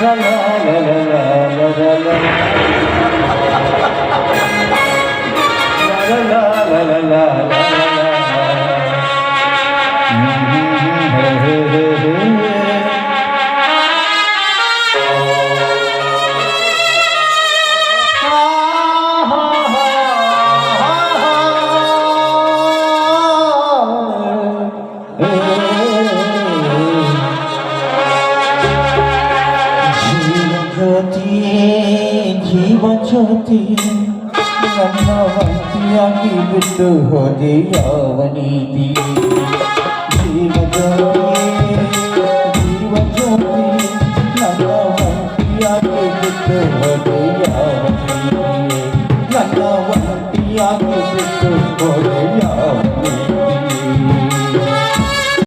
la la la জ্যোতি জীব জ্যোতি ব্রহ্মবন্তী আমি বিদ্যু হরি অবনীতি জীব জ্যোতি জীব জ্যোতি ব্রহ্মবন্তী আমি বিদ্যু